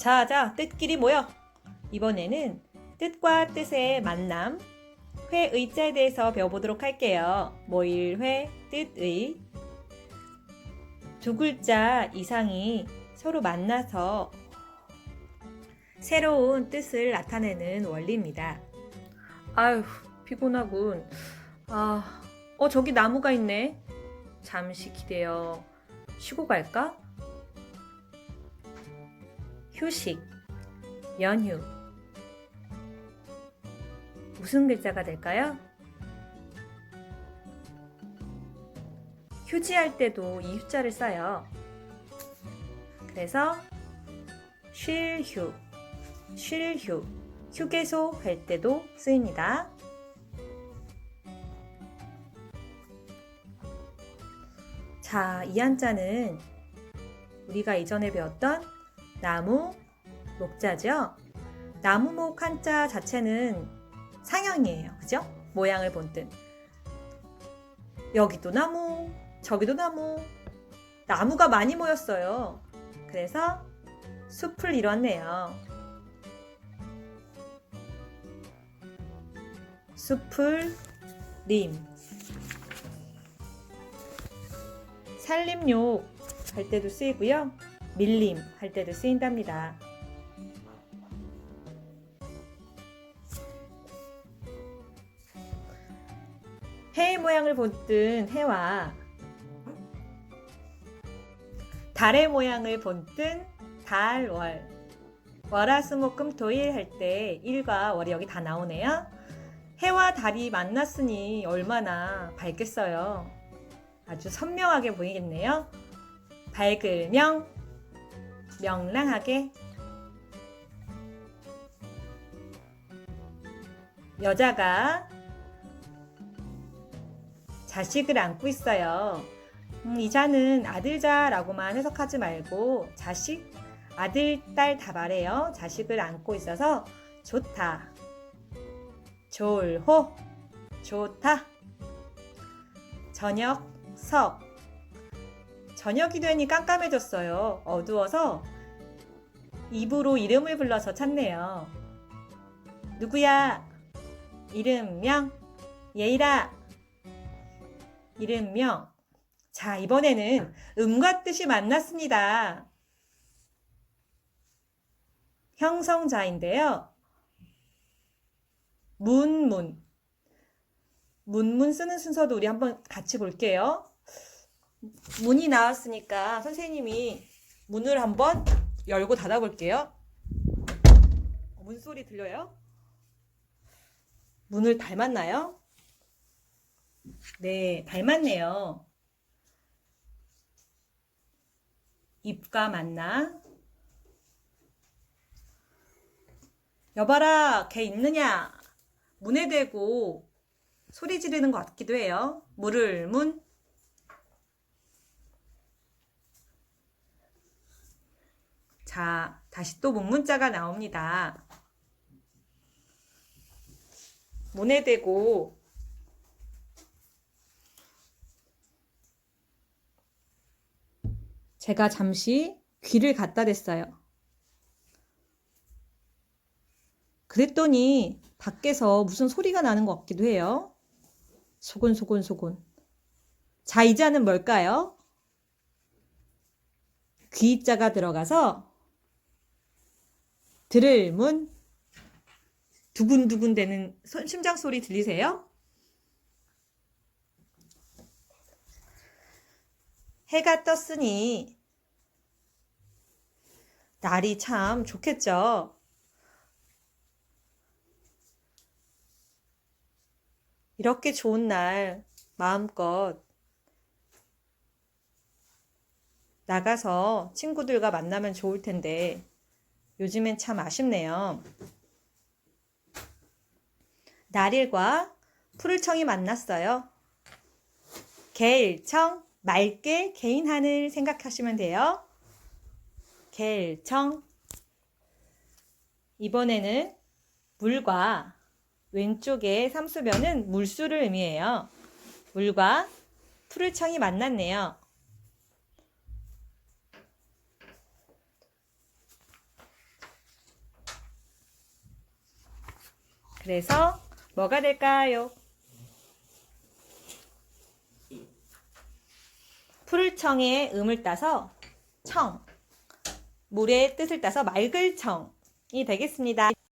자, 자, 뜻끼리 모여. 이번에는 뜻과 뜻의 만남, 회 의자에 대해서 배워보도록 할게요. 모일회, 뜻의. 두 글자 이상이 서로 만나서 새로운 뜻을 나타내는 원리입니다. 아휴, 피곤하군. 아, 어, 저기 나무가 있네. 잠시 기대어. 쉬고 갈까? 휴식, 연휴. 무슨 글자가 될까요? 휴지할 때도 이 휴자를 써요. 그래서 쉴휴, 쉴휴, 휴게소 할 때도 쓰입니다. 자, 이 한자는 우리가 이전에 배웠던 나무, 목자죠? 나무목 한자 자체는 상형이에요. 그죠? 모양을 본 뜻. 여기도 나무, 저기도 나무. 나무가 많이 모였어요. 그래서 숲을 이뤘네요. 숲을 림. 산림욕 할 때도 쓰이고요. 밀림 할 때도 쓰인답니다. 해의 모양을 본뜬 해와 달의 모양을 본뜬 달, 월. 월화수목금토일 할 때 일과 월이 여기 다 나오네요. 해와 달이 만났으니 얼마나 밝겠어요. 아주 선명하게 보이겠네요. 밝을명, 명랑하게. 여자가 자식을 안고 있어요. 음, 이 자는 아들자라고만 해석하지 말고 자식, 아들, 딸 다 말해요. 자식을 안고 있어서 좋다. 졸호, 좋다. 저녁, 석. 저녁이 되니 깜깜해졌어요. 어두워서 입으로 이름을 불러서 찾네요. 누구야? 이름명, 예이라. 이름명. 자, 이번에는 음과 뜻이 만났습니다. 형성자인데요. 문문. 문문 쓰는 순서도 우리 한번 같이 볼게요. 문이 나왔으니까 선생님이 문을 한번 열고 닫아 볼게요. 문 소리 들려요? 문을 닮았나요? 네, 닮았네요. 입과 만나. 여봐라, 걔 있느냐? 문에 대고 소리 지르는 것 같기도 해요. 물을 문. 자, 다시 또 문문자가 나옵니다. 문에 대고 제가 잠시 귀를 갖다 댔어요. 그랬더니 밖에서 무슨 소리가 나는 것 같기도 해요. 소곤소곤소곤. 자, 이 자는 뭘까요? 귀자가 들어가서 들을 문 두근두근 되는 손- 심장 소리 들리세요? 해가 떴으니 날이 참 좋겠죠. 이렇게 좋은 날 마음껏 나가서 친구들과 만나면 좋을 텐데 요즘엔 참 아쉽네요. 날일과 푸를청이 만났어요. 개일청, 맑게 개인 하늘 생각하시면 돼요. 개일청. 이번에는 물과 왼쪽의 삼수변은 물수를 의미해요. 물과 푸를청이 만났네요. 그래서 뭐가 될까요? 풀을 청에 음을 따서 청, 물의 뜻을 따서 맑을 청이 되겠습니다.